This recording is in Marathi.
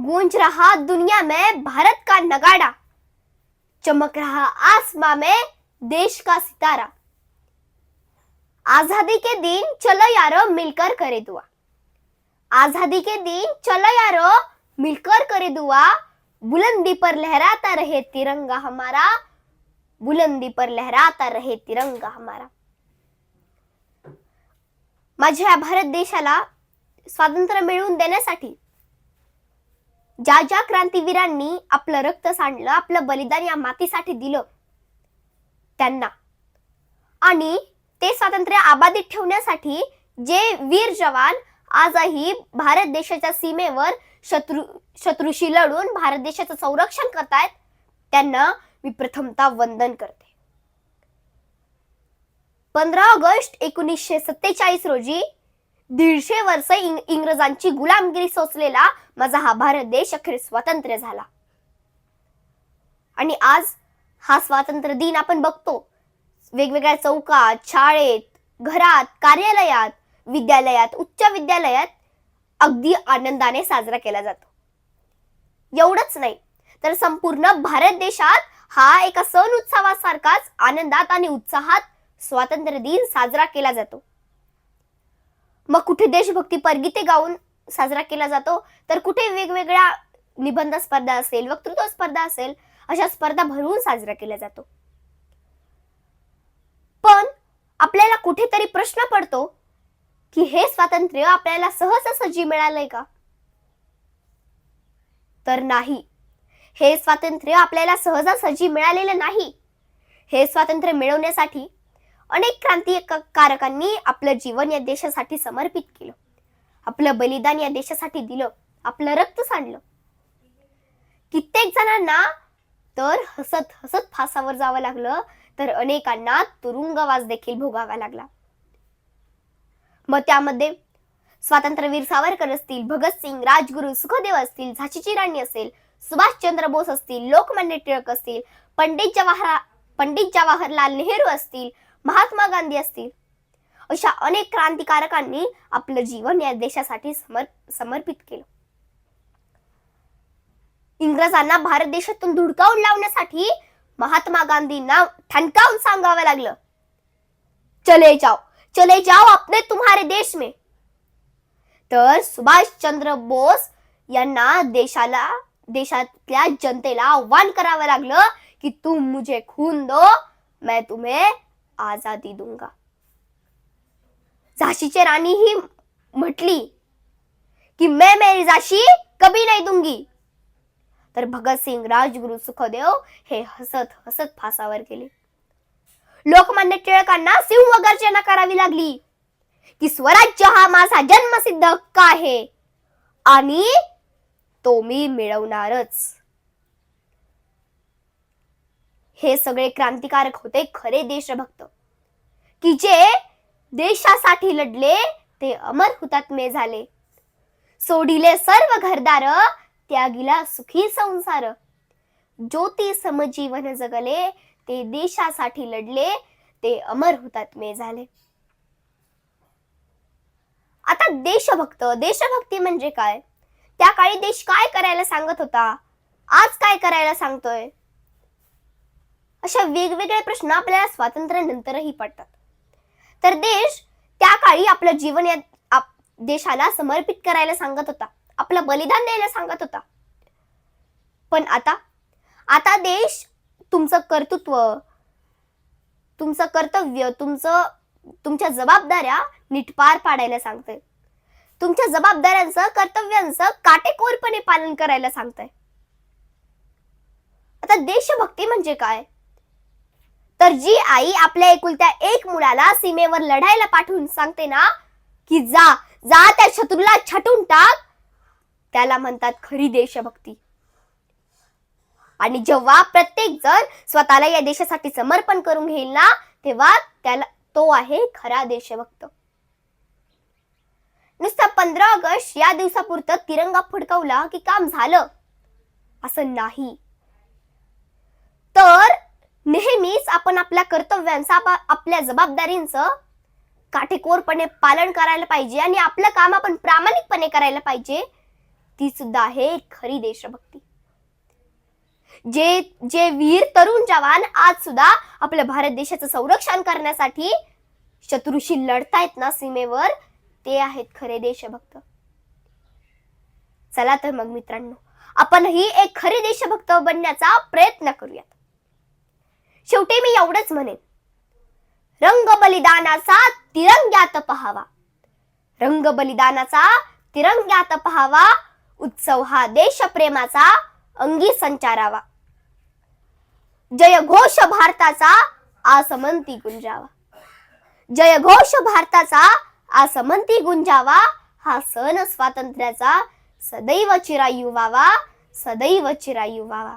गूंज रहा दुनिया में भारत का नगाड़ा। चमक रहा आसमां में देश का सितारा। आजादी के दिन चलो यारो मिलकर करे दुआ। आजादी के दिन चलो यारो मिलकर करे दुआ। बुलंदी पर लहराता रहे तिरंगा हमारा। बुलंदी पर लहराता रहे तिरंगा हमारा। माझ्या भारत देशाला स्वातंत्र्य मिळवून देण्यासाठी ज्या ज्या क्रांतीवीरांनी आपलं रक्त सांडलं आपलं बलिदान या मातीसाठी दिलं त्यांना. आणि ते स्वातंत्र्य आबाधित ठेवण्यासाठी जे वीर जवान आजही भारत देशाच्या सीमेवर शत्रू शत्रूशी लढून भारत देशाचं संरक्षण करतायत त्यांना मी प्रथमता वंदन करते. पंधरा ऑगस्ट एकोणीसशे सत्तेचाळीस रोजी दीडशे वर्ष इंग इंग्रजांची गुलामगिरी सोचलेला माझा हा भारत देश अखेर स्वातंत्र्य झाला. आणि आज हा स्वातंत्र्य दिन आपण बघतो. वेगवेगळ्या चौकात शाळेत घरात कार्यालयात विद्यालयात उच्च विद्यालयात अगदी आनंदाने साजरा केला जातो. एवढंच नाही तर संपूर्ण भारत देशात हा एका सण उत्सवासारखाच आनंदात आणि उत्साहात स्वातंत्र्य दिन साजरा केला जातो. मग कुठे देशभक्ती परगीते गाऊन साजरा केला जातो तर कुठे वेगवेगळ्या निबंध स्पर्धा असेल वक्तृत्व स्पर्धा असेल अशा स्पर्धा भरवून साजरा केला जातो. पण आपल्याला कुठेतरी प्रश्न पडतो की हे स्वातंत्र्य आपल्याला सहजासहजी मिळालंय का? तर नाही. हे स्वातंत्र्य आपल्याला सहजासहजी मिळालेलं नाही. हे स्वातंत्र्य मिळवण्यासाठी अनेक क्रांतिकारकांनी आपलं जीवन या देशासाठी समर्पित केलं. आपलं बलिदान या देशासाठी दिलं. आपलं रक्त सांडलं. कित्येक जणांना तर हसत हसत फासावर जावं लागलं तर अनेकांना तुरुंगवास देखील भोगावा लागला. मग त्यामध्ये स्वातंत्र्यवीर सावरकर असतील भगतसिंग राजगुरू सुखदेव असतील झाशीची राणी असेल सुभाषचंद्र बोस असतील लोकमान्य टिळक असतील पंडित जवाहर पंडित जवाहरलाल नेहरू असतील महात्मा गांधी असतील. अशा अनेक क्रांतिकारकांनी आपलं जीवन या देशासाठी समर समर्पित केलं. इंग्रजांना भारत देशातून धुडकावून लावण्यासाठी महात्मा गांधींना ठणकावून सांगावं लागलं. चले जाओ चले जाओ अपने तुम्हारे देश में. तर सुभाषचंद्र बोस यांना देशाला देशातल्या जनतेला आव्हान करावं लागलं की तुम मुझे खून दो मैं तुम्हें आजादी दूंगा। झाशीची राणी ही म्हटली की मैं मेरी झाशी कभी नाही दूंगी. तर भगतसिंग राजगुरु सुखदेव हे हसत हसत फासावर गेले. लोकमान्य टिळकांना सिंह गर्जना करावी लागली की स्वराज्य हा माझा जन्मसिद्ध हक्क आहे आणि तो मी मिळवणारच. हे सगळे क्रांतिकारक होते खरे देशभक्त. की जे देशासाठी लढले ते अमर हुतात्मे झाले. सोडिले सर्व घरदार त्यागिला सुखी संसार. ज्योती समजीवन जगले ते देशासाठी लढले ते अमर हुतात्मे झाले. आता देशभक्त देशभक्ती म्हणजे काय? त्या काळी देश काय करायला सांगत होता? आज काय करायला सांगतोय? अशा वेगवेगळे प्रश्न आपल्याला स्वातंत्र्यानंतरही पडतात. तर देश त्या काळी आपलं जीवन या आप- देशाला समर्पित करायला सांगत होता. आपलं बलिदान द्यायला सांगत होता. पण आता आता देश तुमचं कर्तृत्व तुमचं कर्तव्य तुमचं तुमच्या जबाबदाऱ्या नीट पार पाडायला सांगते तुमच्या जबाबदाऱ्यांचं कर्तव्यांचं काटेकोरपणे पालन करायला सांगतंय. आता देशभक्ती म्हणजे काय? तर जी आई आपल्या एकुलत्या एक मुलाला सीमेवर लढायला पाठवून सांगते ना की जा जा त्या शत्रूला छटून टाक. त्याला म्हणतात खरी देशभक्ती. आणि जेव्हा प्रत्येक जण स्वतःला या देशासाठी समर्पण करून घेईल ना तेव्हा त्याला तो आहे खरा देशभक्त. नुसता पंधरा ऑगस्ट या दिवसापुरतं तिरंगा फडकवला की काम झालं. असं नाही. नेहमीच आपण आपल्या कर्तव्यांचं आपल्या जबाबदारींचं काटेकोरपणे पालन करायला पाहिजे आणि आपलं काम आपण प्रामाणिकपणे करायला पाहिजे ती सुद्धा आहे खरी देशभक्ती. जे जे वीर तरुण जवान आज सुद्धा आपल्या भारत देशाचं संरक्षण करण्यासाठी शत्रूशी लढतायत ना सीमेवर ते आहेत खरे देशभक्त. चला तर मग मित्रांनो आपणही एक खरे देशभक्त बनण्याचा प्रयत्न करूयात. शेवटी मी एवढंच म्हणेन. रंग बलिदानाचा तिरंग्यात पहावा. रंग बलिदानाचा तिरंग्यात पहावा. उत्सव हा देशप्रेमाचा अंगी संचारावा. जय घोष भारताचा आसमंती गुंजावा. जय घोष भारताचा आसमंती गुंजावा. हा सण स्वातंत्र्याचा सदैव चिरायू व्हावा सदैव चिरायू व्हावा